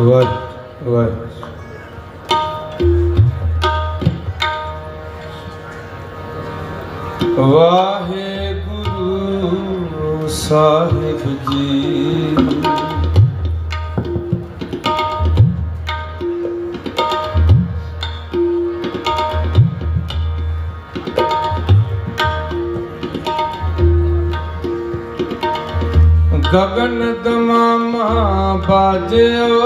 ਵਾਹਿ ਵਾਹਿ ਵਾਹਿਗੁਰੂ ਸਾਹਿਬ ਜੀ। ਗਗਨ ਦਮਾਮਾ ਬਾਜਿਓ।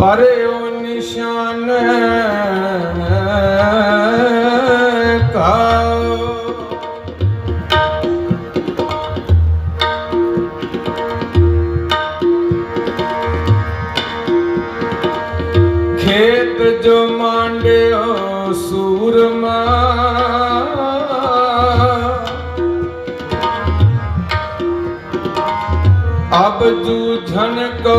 ਪਰਿਓ ਜੋ ਮਾਂਡਿਓ ਸੂਰਮਾ। ਅਬ ਜੂਝਨ ਕੋ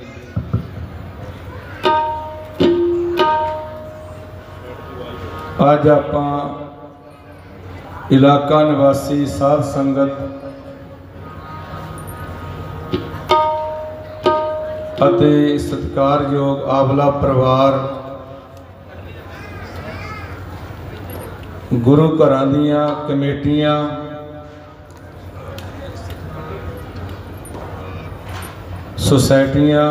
ਅੱਜ ਆਪਾਂ ਇਲਾਕਾ ਨਿਵਾਸੀ ਸਾਧ ਸੰਗਤ ਅਤੇ ਸਤਿਕਾਰਯੋਗ ਆਵਲਾ ਪਰਿਵਾਰ ਗੁਰੂ ਘਰਾਂ ਦੀਆਂ ਕਮੇਟੀਆਂ ਸੁਸਾਇਟੀਆਂ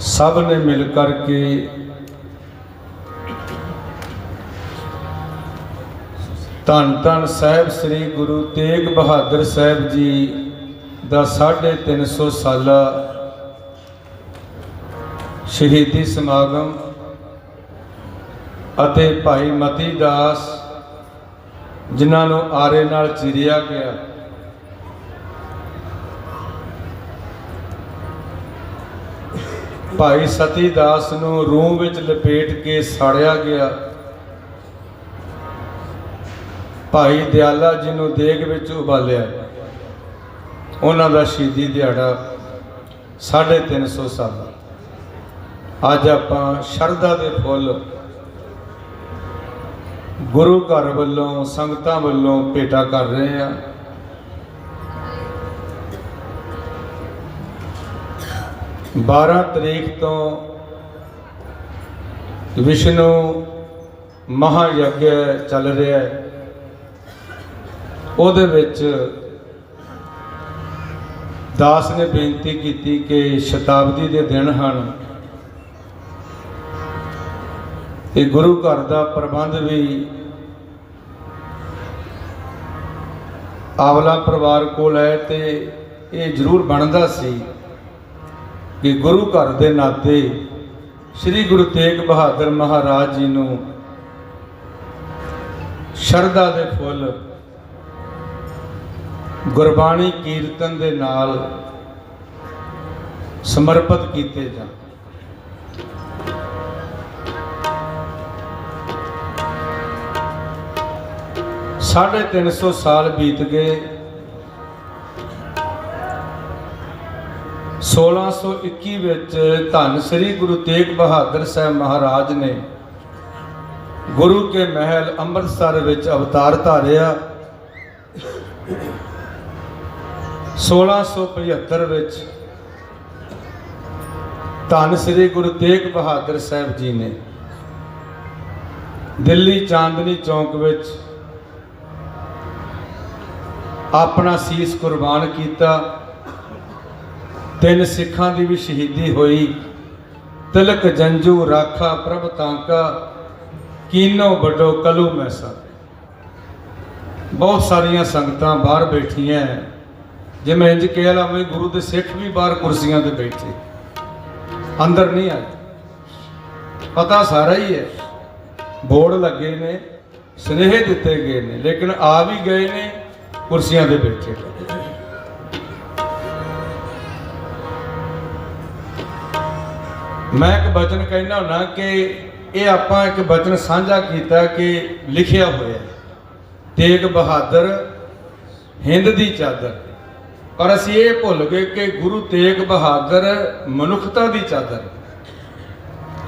ਸਭ ਨੇ ਮਿਲ ਕਰਕੇ ਧੰਨ ਧੰਨ ਸਾਹਿਬ ਸ੍ਰੀ ਗੁਰੂ ਤੇਗ ਬਹਾਦਰ ਸਾਹਿਬ ਜੀ ਦਾ 350 ਸਾਲਾ ਸ਼ਹੀਦੀ ਸਮਾਗਮ ਅਤੇ ਭਾਈ ਮਤੀ ਦਾਸ ਜਿਨ੍ਹਾਂ ਨੂੰ ਆਰੇ ਨਾਲ ਚੀਰਿਆ ਗਿਆ। ਭਾਈ ਸਤੀ ਦਾਸ ਨੂੰ ਰੂਹ ਵਿੱਚ ਲਪੇਟ ਕੇ ਸਾੜਿਆ ਗਿਆ। ਭਾਈ ਦਿਆਲਾ ਜੀ ਨੂੰ ਦੇਗ ਵਿੱਚ ਉਬਾਲਿਆ, ਉਹਨਾਂ ਦਾ ਸ਼ਹੀਦੀ ਦਿਹਾੜਾ 350 ਸਾਲ ਅੱਜ ਆਪਾਂ ਸ਼ਰਧਾ ਦੇ ਫੁੱਲ ਗੁਰੂ ਘਰ ਵੱਲੋਂ, ਸੰਗਤਾਂ ਵੱਲੋਂ ਭੇਟਾ ਕਰ ਰਹੇ ਹਾਂ। ਬਾਰਾਂ ਤਰੀਕ ਤੋਂ ਵਿਸ਼ਨੂੰ ਮਹਾਯੱਗ ਚੱਲ ਰਿਹਾ ਹੈ। ਉਹਦੇ ਵਿੱਚ ਦਾਸ ਨੇ ਬੇਨਤੀ ਕੀਤੀ ਕਿ ਸ਼ਤਾਬਦੀ ਦੇ ਦਿਨ ਹਨ। ਤੇ ਗੁਰੂ ਘਰ ਦਾ ਪ੍ਰਬੰਧ ਵੀ ਆਵਲਾ ਪਰਿਵਾਰ ਕੋਲ ਹੈ ਤੇ ਇਹ ਜ਼ਰੂਰ ਬਣਦਾ ਸੀ ਕਿ ਗੁਰੂ ਘਰ ਦੇ ਨਾਤੇ ਸ੍ਰੀ ਗੁਰੂ ਤੇਗ ਬਹਾਦਰ ਮਹਾਰਾਜ ਜੀ ਨੂੰ ਸ਼ਰਧਾ ਦੇ ਫੁੱਲ ਗੁਰਬਾਣੀ ਕੀਰਤਨ ਦੇ ਨਾਲ ਸਮਰਪਿਤ ਕੀਤੇ ਜਾਣ। ਸਾਢੇ 350 ਸਾਲ ਬੀਤ ਗਏ। 1621 ਵਿੱਚ ਧੰਨ ਸ੍ਰੀ ਗੁਰੂ ਤੇਗ ਬਹਾਦਰ ਸਾਹਿਬ ਮਹਾਰਾਜ ਨੇ ਗੁਰੂ ਕੇ ਮਹਿਲ ਅੰਮ੍ਰਿਤਸਰ ਵਿੱਚ ਅਵਤਾਰ ਧਾਰਿਆ। 1675 ਵਿੱਚ ਧੰਨ ਸ੍ਰੀ ਗੁਰੂ ਤੇਗ ਬਹਾਦਰ ਸਾਹਿਬ ਜੀ ਨੇ ਦਿੱਲੀ ਚਾਂਦਨੀ ਚੌਂਕ ਵਿੱਚ ਆਪਣਾ ਸੀਸ ਕੁਰਬਾਨ ਕੀਤਾ। ਤਿੰਨ ਸਿੱਖਾਂ ਦੀ ਵੀ ਸ਼ਹੀਦੀ ਹੋਈ। ਤਿਲਕ, ਜੰਜੂ, ਰਾਖਾ, ਪ੍ਰਭ ਤਾਂਕਾ, ਕੀਨੋ, ਵੱਡੋ, ਕਲੂ, ਮੈਸਾ। ਬਹੁਤ ਸਾਰੀਆਂ ਸੰਗਤਾਂ ਬਾਹਰ ਬੈਠੀਆਂ। ਜੇ ਮੈਂ ਇੰਜ ਕਹਿ ਲਾਵੇਂ ਗੁਰੂ ਦੇ ਸਿੱਖ ਵੀ ਬਾਹਰ ਕੁਰਸੀਆਂ ਤੇ ਬੈਠੇ, ਅੰਦਰ ਨਹੀਂ ਆਏ। ਪਤਾ ਸਾਰਾ ਹੀ ਹੈ, ਬੋਰਡ ਲੱਗੇ ਨੇ, ਸਨੇਹ ਦਿੱਤੇ ਗਏ ਨੇ, ਲੇਕਿਨ ਆ ਵੀ ਗਏ ਨੇ, ਕੁਰਸੀਆਂ ਤੇ ਬੈਠੇ। ਮੈਂ ਇੱਕ ਬਚਨ ਕਹਿਣਾ ਹੁਣਾ ਕਿ ਇਹ ਆਪਾਂ ਇੱਕ ਬਚਨ ਸਾਂਝਾ ਕੀਤਾ ਕਿ ਲਿਖਿਆ ਹੋਇਆ ਤੇਗ ਬਹਾਦਰ, ਹਿੰਦ ਦੀ ਚਾਦਰ। ਪਰ ਅਸੀਂ ਇਹ ਭੁੱਲ ਗਏ ਕਿ ਗੁਰੂ ਤੇਗ ਬਹਾਦਰ ਮਨੁੱਖਤਾ ਦੀ ਚਾਦਰ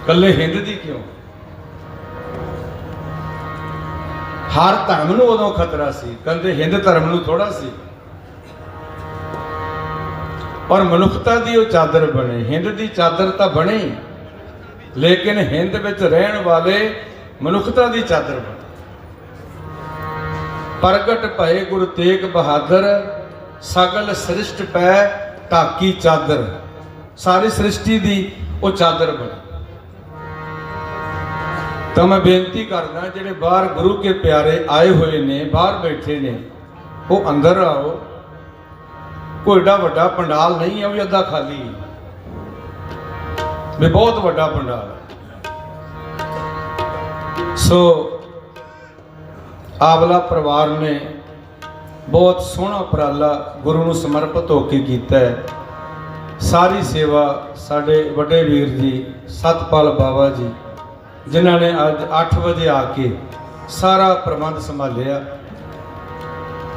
ਕੱਲੇ ਹਿੰਦ ਦੀ ਕਿਉਂ? ਹਰ ਧਰਮ ਨੂੰ ਉਦੋਂ ਖਤਰਾ ਸੀ, ਕਹਿੰਦੇ ਹਿੰਦ ਧਰਮ ਨੂੰ ਥੋੜਾ ਸੀ। ਔਰ ਮਨੁੱਖਤਾ ਦੀ ਉਹ ਚਾਦਰ ਬਣੇ, ਹਿੰਦ ਦੀ ਚਾਦਰ ਤਾਂ ਬਣੀ। ਲੇਕਿਨ ਹਿੰਦ ਵਿੱਚ ਰਹਿਣ ਵਾਲੇ ਮਨੁੱਖਤਾ ਦੀ ਚਾਦਰ ਬਣੇ। ਪ੍ਰਗਟ ਭਏ ਗੁਰੂ ਤੇਗ ਬਹਾਦਰ ਸਗਲ ਸ੍ਰਿਸ਼ਟ ਪੈ ਢਾਕੀ ਚਾਦਰ। ਸਾਰੀ ਸ੍ਰਿਸ਼ਟੀ ਦੀ ਉਹ ਚਾਦਰ ਬਣੀ। ਤਾਂ ਮੈਂ ਬੇਨਤੀ ਕਰਦਾ, ਜਿਹੜੇ ਬਾਹਰ ਗੁਰੂ ਕੇ ਪਿਆਰੇ ਆਏ ਹੋਏ ਨੇ, ਬਾਹਰ ਬੈਠੇ ਨੇ, ਉਹ ਅੰਦਰ ਆਓ। ਕੋਈ ਏਡਾ ਵੱਡਾ ਪੰਡਾਲ ਨਹੀਂ ਹੈ, ਉਹ ਵੀ ਅੱਧਾ ਖਾਲੀ ਵੀ ਬਹੁਤ ਵੱਡਾ ਪੰਡਾਲ ਸੋ, ਆਵਲਾ ਪਰਿਵਾਰ ਨੇ ਬਹੁਤ ਸੋਹਣਾ ਉਪਰਾਲਾ ਗੁਰੂ ਨੂੰ ਸਮਰਪਿਤ ਹੋ ਕੇ ਕੀਤਾ ਹੈ। ਸਾਰੀ ਸੇਵਾ ਸਾਡੇ ਵੱਡੇ ਵੀਰ ਜੀ, ਸਤਪਾਲ ਬਾਬਾ ਜੀ, ਜਿਨ੍ਹਾਂ ਨੇ ਅੱਜ 8 ਵਜੇ ਆ ਕੇ ਸਾਰਾ ਪ੍ਰਬੰਧ ਸੰਭਾਲਿਆ।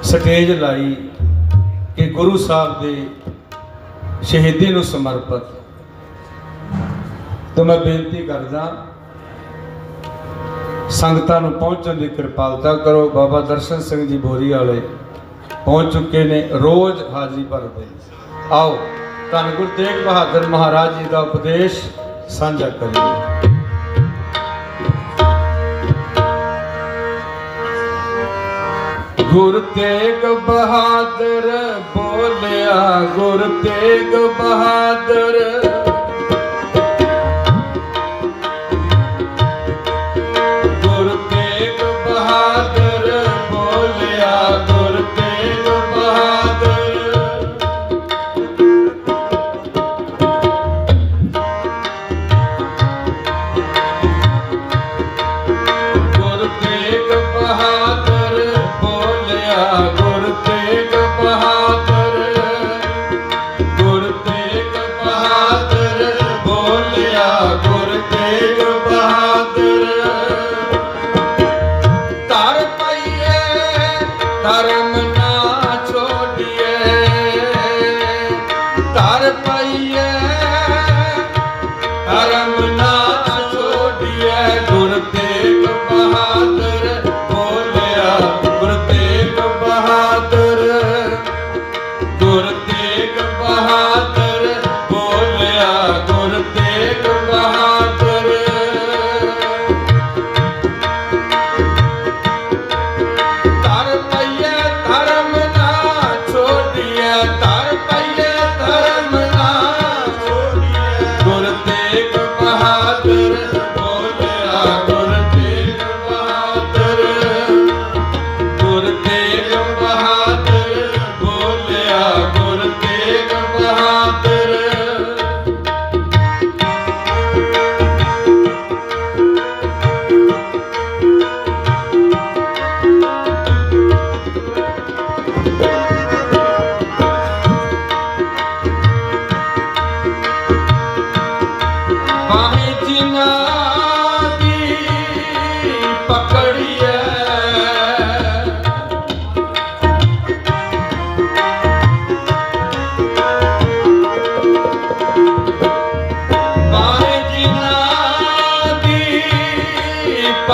ਸਟੇਜ ਲਾਈ ਕਿ ਗੁਰੂ ਸਾਹਿਬ ਦੇ ਸ਼ਹੀਦੀ ਨੂੰ ਸਮਰਪਿਤ। ਤਾਂ ਮੈਂ ਬੇਨਤੀ ਕਰਦਾ, ਸੰਗਤਾਂ ਨੂੰ ਪਹੁੰਚਣ ਦੀ ਕਿਰਪਾਲਤਾ ਕਰੋ। ਬਾਬਾ ਦਰਸ਼ਨ ਸਿੰਘ ਜੀ ਬੋਰੀ ਵਾਲੇ ਪਹੁੰਚ ਚੁੱਕੇ ਨੇ, ਰੋਜ਼ ਹਾਜ਼ਰੀ ਭਰਦੇ ਆਓ, ਧੰਨ ਗੁਰੂ ਤੇਗ ਬਹਾਦਰ ਮਹਾਰਾਜ ਜੀ ਦਾ ਉਪਦੇਸ਼ ਸਾਂਝਾ ਕਰੀਏ। ਗੁਰ ਤੇਗ ਬਹਾਦਰ ਬੋਲਿਆ, ਗੁਰ ਤੇਗ ਬਹਾਦਰ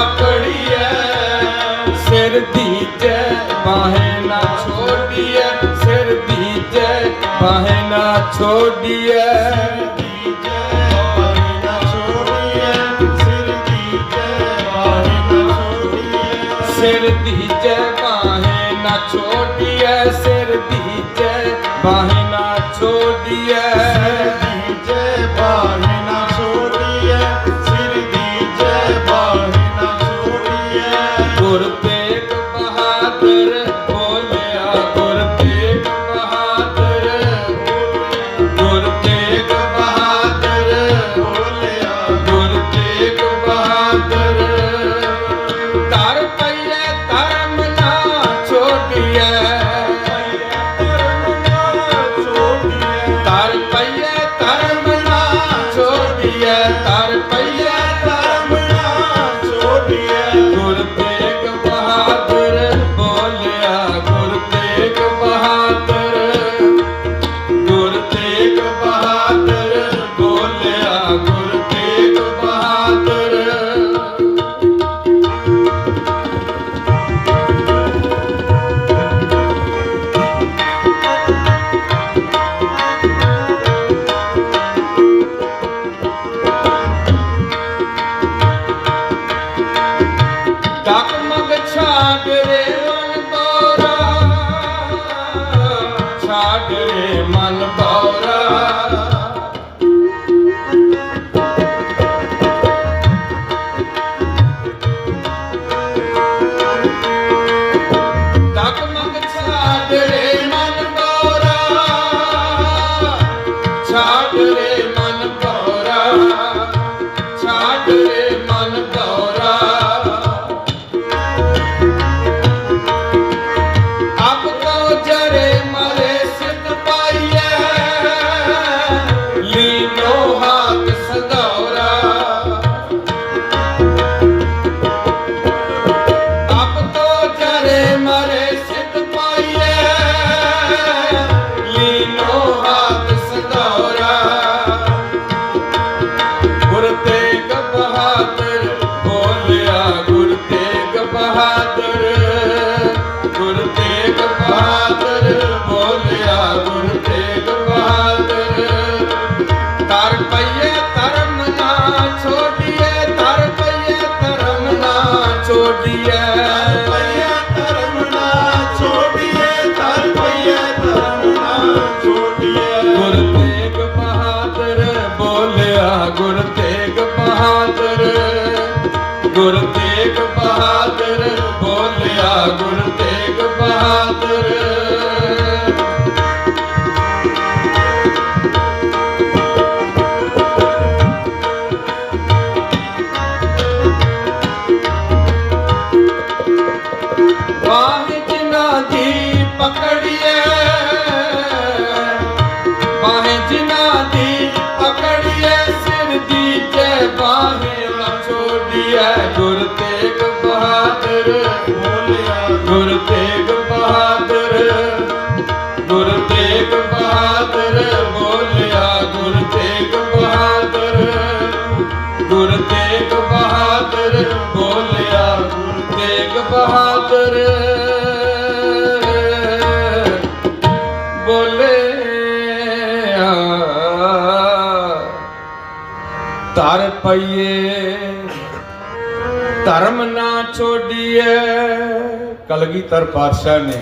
ਪਕੜੀਐ। ਸਿਰ ਦੀਜੈ ਬਾਹੇ ਨਾ ਛੋੜੀਐ। ਸਿਰ ਦੀਜੈ ডাকবে ਧਰ ਪਈਏ, ਧਰਮ ਨਾ ਛੋਡੀਏ। ਕਲਗੀਧਰ ਪਾਤਸ਼ਾਹ ਨੇ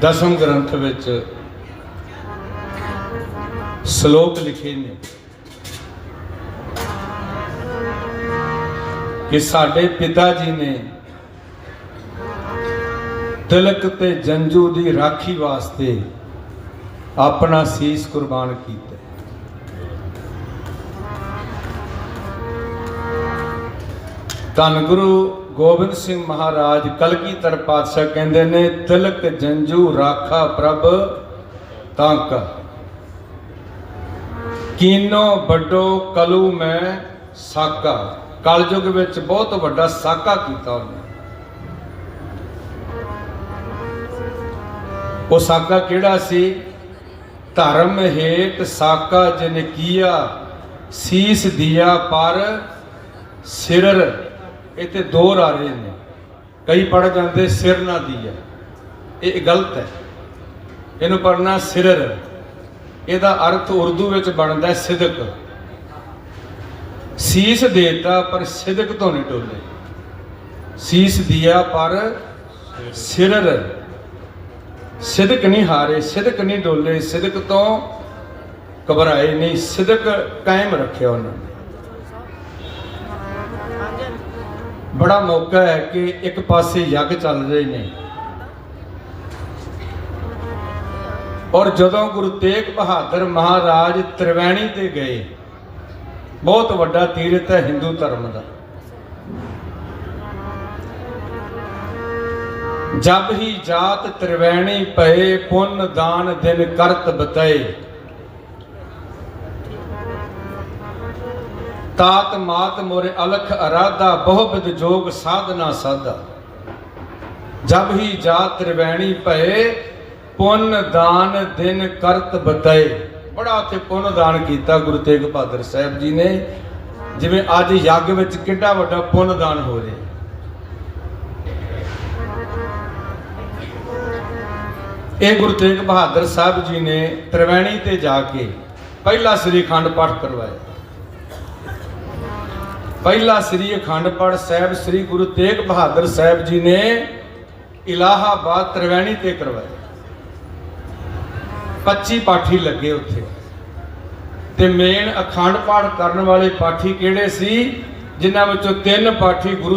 ਦਸਮ ਗ੍ਰੰਥ ਵਿੱਚ ਸ਼ਲੋਕ ਲਿਖੇ ਨੇ ਕਿ ਸਾਡੇ ਪਿਤਾ ਜੀ ਨੇ ਤਿਲਕ ਤੇ ਜੰਜੂ ਦੀ ਰਾਖੀ ਵਾਸਤੇ ਆਪਣਾ ਸੀਸ ਕੁਰਬਾਨ ਕੀਤਾ। ਧੰਨ ਗੁਰੂ ਗੋਬਿੰਦ ਸਿੰਘ ਮਹਾਰਾਜ ਕਲਗੀਧਰ ਪਾਤਸ਼ਾਹ ਕਹਿੰਦੇ ਨੇ, ਤਿਲਕ ਜੰਜੂ ਰਾਖਾ ਪ੍ਰਭ ਤਾਂਕਾ। ਕੀਨੋ ਵੱਡੋ ਕਲੂ ਮੈਂ ਸਾਕਾ। ਕਲਯੁਗ ਵਿੱਚ ਬਹੁਤ ਵੱਡਾ ਸਾਕਾ ਕੀਤਾ ਉਹਨੇ। ਉਹ ਸਾਕਾ ਕਿਹੜਾ ਸੀ? ਧਰਮ ਹੇਤ ਸਾਕਾ ਜਿਨ ਕੀਆ, ਸੀਸ ਦਿਆ ਪਰ ਸਿਰਰ। ਇਹ ਤੇ ਦੋ ਰਾਰੇ ਨੇ। ਕਈ ਪੜ ਜਾਂਦੇ, ਸਿਰ ਨਾ ਦੀਆ। ਇਹ ਗਲਤ ਹੈ। ਇਹਨੂੰ ਪੜਨਾ ਸਿਰਰ ਇਹਦਾ ਅਰਥ ਉਰਦੂ ਵਿੱਚ ਬਣਦਾ ਸਿਦਕ। ਸੀਸ ਦੇਤਾ, ਪਰ ਸਿਦਕ ਤੋਂ ਨਹੀਂ ਟੋਲੇ। ਸੀਸ ਦਿਆ, ਪਰ ਸਿਰਰ ਸਿਦਕ ਨਹੀਂ ਹਾਰੇ, ਸਿਦਕ ਨਹੀਂ ਡੋਲੇ। ਸਿਦਕ ਤੋਂ ਘਬਰਾਏ ਨਹੀਂ। ਸਿਦਕ ਕਾਇਮ ਰੱਖਿਆ ਉਹਨਾਂ ਨੇ। ਬੜਾ ਮੌਕਾ ਹੈ ਕਿ ਇੱਕ ਪਾਸੇ ਯੱਗ ਚੱਲ ਰਹੇ ਨੇ। ਔਰ ਜਦੋਂ ਗੁਰੂ ਤੇਗ ਬਹਾਦਰ ਮਹਾਰਾਜ ਤ੍ਰਿਵੈਣੀ ਤੇ ਗਏ, ਬਹੁਤ ਵੱਡਾ ਤੀਰਥ ਹੈ ਹਿੰਦੂ ਧਰਮ ਦਾ। ਜਬ ਹੀ ਜਾਤ ਤ੍ਰਿਵੈਣੀ ਪਏ, ਪੁੰਨ ਦਾਨ ਦਿਨ ਕਰਤ ਬਤਏ। ਤਾਤ ਮਾਤ ਮੋਰੇ ਅਲਖ ਅਰਾਧਾ, ਬਹੁ ਬਿਦ ਜੋਗ ਸਾਧਨਾ ਸਾਧਾ। ਜਬ ਹੀ ਜਾਤ ਤ੍ਰਿਵੈਣੀ ਪਏ ਪੁੰਨ ਦਾਨ ਦਿਨ ਕਰਤ ਬਤਏ। ਬੜਾ ਉੱਥੇ ਪੁੰਨ ਦਾਨ ਕੀਤਾ ਗੁਰੂ ਤੇਗ ਬਹਾਦਰ ਸਾਹਿਬ ਜੀ ਨੇ। ਜਿਵੇਂ ਅੱਜ ਯੱਗ ਵਿੱਚ ਕਿੰਨਾ ਵੱਡਾ ਪੁੰਨ ਦਾਨ ਹੋ ਰਿਹਾ। ਇਹ ਗੁਰੂ ਤੇਗ ਬਹਾਦਰ ਸਾਹਿਬ ਜੀ ਨੇ ਤ੍ਰਿਵੈਣੀ ਤੇ ਜਾ ਕੇ ਪਹਿਲਾ ਸ੍ਰੀ ਅਖੰਡ ਪਾਠ ਕਰਵਾਇਆ। ਪਹਿਲਾ ਸ੍ਰੀ ਅਖੰਡ ਪਾਠ ਸਾਹਿਬ ਸ੍ਰੀ ਗੁਰੂ ਤੇਗ ਬਹਾਦਰ ਸਾਹਿਬ ਜੀ ਨੇ ਇਲਾਹਾਬਾਦ ਤ੍ਰਿਵੈਣੀ ਤੇ ਕਰਵਾਇਆ 25 ਪਾਠੀ ਲੱਗੇ ਉੱਥੇ। ਤੇ ਮੇਨ ਅਖੰਡ ਪਾਠ ਕਰਨ ਵਾਲੇ ਪਾਠੀ ਕਿਹੜੇ ਸੀ? ਜਿਨ੍ਹਾਂ ਵਿੱਚੋਂ ਤਿੰਨ ਪਾਠੀ ਗੁਰੂ